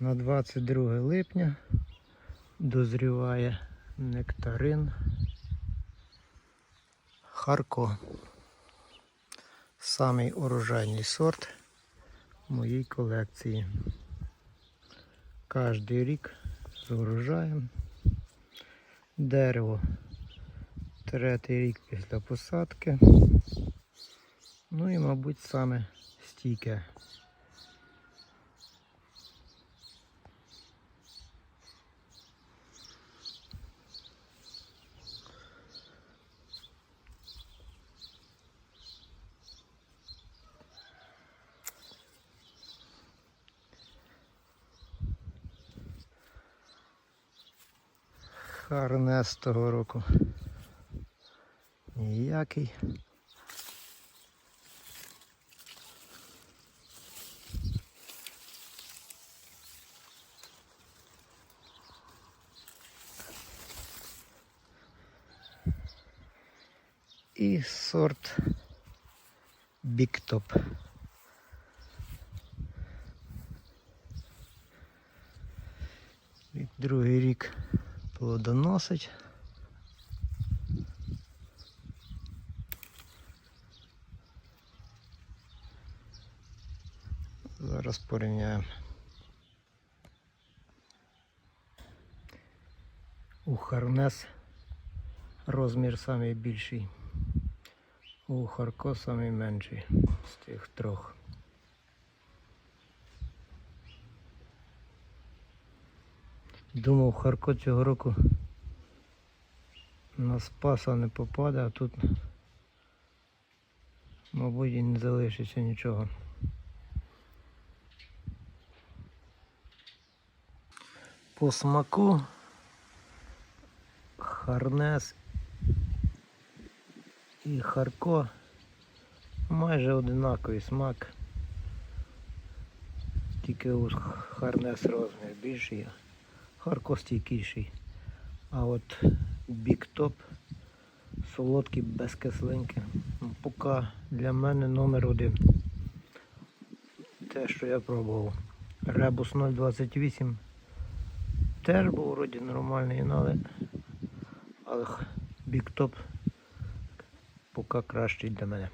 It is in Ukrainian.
На 22 липня дозріває нектарин Харко. Самий урожайний сорт моїй колекції. Кожний рік з урожаєм. Дерево третій рік після посадки. Ну і, мабуть, саме стійке. Харнес того року. Ніякий. І сорт Біктоп. Другий рік плодоносить. Зараз порівняємо. У Харнес розмір самий більший. У Харко самий менший з тих трьох. Думав, Харко цього року на спаса не попаде, а тут, мабуть, і не залишиться нічого. По смаку Харнес і Харко майже одинаковий смак. Тільки у Харнес розмір більший, Харко стійкіший. А от Біктоп солодкий без кислинки. Ну, Поки для мене номер один. Те, що я пробував. Ребус 028 теж був вроді нормальний, але, але Біктоп поки кращий для мене.